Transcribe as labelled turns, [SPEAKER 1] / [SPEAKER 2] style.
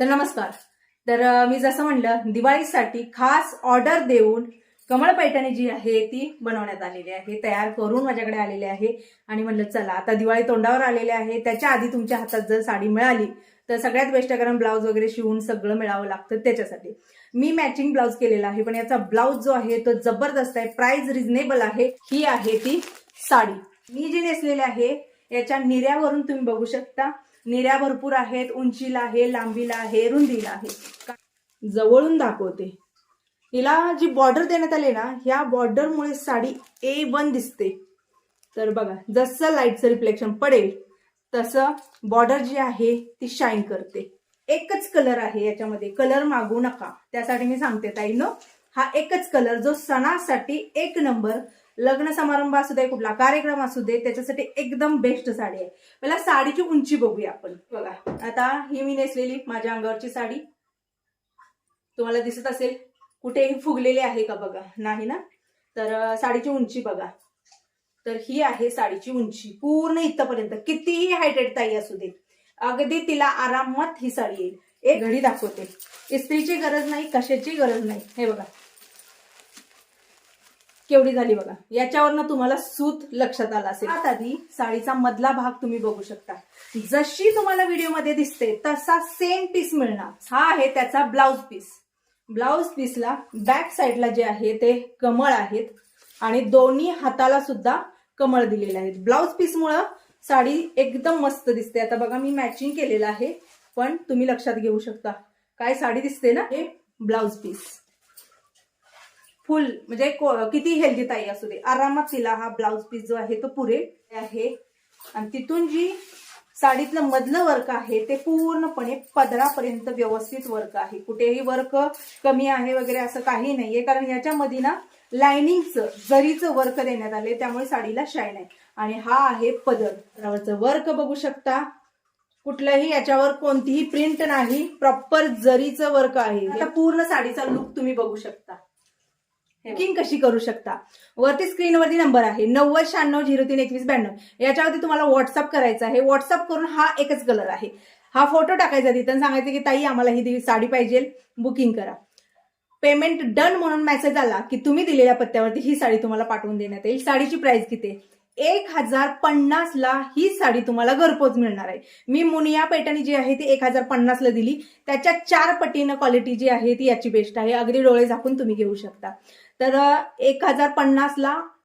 [SPEAKER 1] तर नमस्कार. तर मी जसं म्हणलं दिवाळीसाठी खास ऑर्डर देऊन कमळ पैठणी जी आहे ती बनवण्यात आलेली आहे तयार करून माझ्याकडे आलेली आहे. आणि म्हणलं चला आता दिवाळी तोंडावर आलेले आहे. त्याच्या आधी तुमच्या हातात जर साडी मिळाली तर सगळ्यात बेस्ट कारण ब्लाऊज वगैरे शिवून सगळं मिळावं लागतं त्याच्यासाठी. मी मॅचिंग ब्लाऊज केलेला आहे पण याचा ब्लाऊज जो आहे तो जबरदस्त आहे प्राइस रिझनेबल आहे ही आहे ती साडी. मी जी नेसलेली आहे याच्या निऱ्यावरून तुम्ही बघू शकता. निऱ्या भरपूर आहेत उंचीला आहे लांबीला आहे रुंदीला आहे. जवळून दाखवते. हिला जी बॉर्डर देण्यात आली ना ह्या बॉर्डरमुळे साडी ए वन दिसते. तर बघा जसं लाईटचं रिफ्लेक्शन पडेल तसं बॉर्डर जी आहे ती शाईन करते. एकच कलर आहे याच्यामध्ये कलर मागू नका. त्यासाठी मी सांगते ताईनो हा एकच कलर जो सणासाठी एक नंबर लग्न समारंभ असू दे कुठला कार्यक्रम असू दे त्याच्यासाठी एकदम बेस्ट साडी आहे. मला साडीची उंची बघूया आपण. बघा आता ही मी नेसलेली माझ्या अंगावरची साडी. तुम्हाला दिसत असेल कुठेही फुगलेले आहे का बघा? नाही ना? तर साडीची उंची बघा. तर ही आहे साडीची उंची. पूर्ण इथपर्यंत. कितीही हायटेड ताई असू दे. अगदी तिला आरामात ही साडी येईल. एक घडी दाखवते. इस्त्रीची गरज नाही कशाची गरज नाही. हे बघा. केवढी झाली बघा. याच्यावरनं तुम्हाला सूत लक्षात आला असेल. आता आधी साडीचा मधला भाग तुम्ही बघू शकता. जशी तुम्हाला व्हिडिओमध्ये दिसते तसा सेम पीस मिळणार. हा आहे त्याचा ब्लाउज पीस ब्लाउज पीसला बॅक साईडला जे आहे ते कमळ आहेत आणि दोन्ही हाताला सुद्धा कमळ दिलेले आहेत. ब्लाउज पीसमुळं साडी एकदम मस्त दिसते. आता बघा मी मॅचिंग केलेलं आहे पण तुम्ही लक्षात घेऊ शकता. काय साडी दिसते ना? हे ब्लाउज पीस फुल म्हणजे को- किती हेल्दी ताई असू दे. आरामात तिला हा ब्लाउज पीस जो आहे तो पुरे आहे. आणि तिथून जी साडीतलं मधलं वर्क आहे ते पूर्णपणे पदरापर्यंत व्यवस्थित वर्क आहे. कुठेही वर्क कमी आहे वगैरे असं काही नाहीये कारण याच्यामध्ये ना लाइनिंगचं जरीचं वर्क देण्यात आले त्यामुळे साडीला शाईन आहे. आणि हा आहे पदर. पदरावरचं वर्क बघू शकता. कुठलंही याच्यावर कोणतीही प्रिंट नाही प्रॉपर जरीचं वर्क आहे. आता पूर्ण साडीचा लुक तुम्ही बघू शकता. बुकिंग कशी करू शकता? वरती स्क्रीनवरती नंबर आहे. नव्वद शहाण्णव झिरो तीन एकवीस ब्याण्णव. याच्यावरती तुम्हाला व्हॉट्सअप करायचं आहे. व्हॉट्सअप करून हा एकच कलर आहे. हा फोटो टाकायचा तिथं सांगायचं की ताई आम्हाला ही साडी पाहिजे. बुकिंग करा. पेमेंट डन म्हणून मेसेज आला की तुम्ही दिलेल्या पत्त्यावरती ही साडी तुम्हाला पाठवून देण्यात येईल. साडीची प्राइस किती आहे? एक हजार पन्नासला ही साडी तुम्हाला घरपोच मिळणार आहे. मी मुनिया पैठणी जी आहे ती एक हजार पन्नासला दिली. त्याच्या चार पटीनं क्वालिटी जी आहे ती याची बेस्ट आहे. अगदी डोळे झाकून तुम्ही घेऊ शकता. तर एक हजार पन्नासला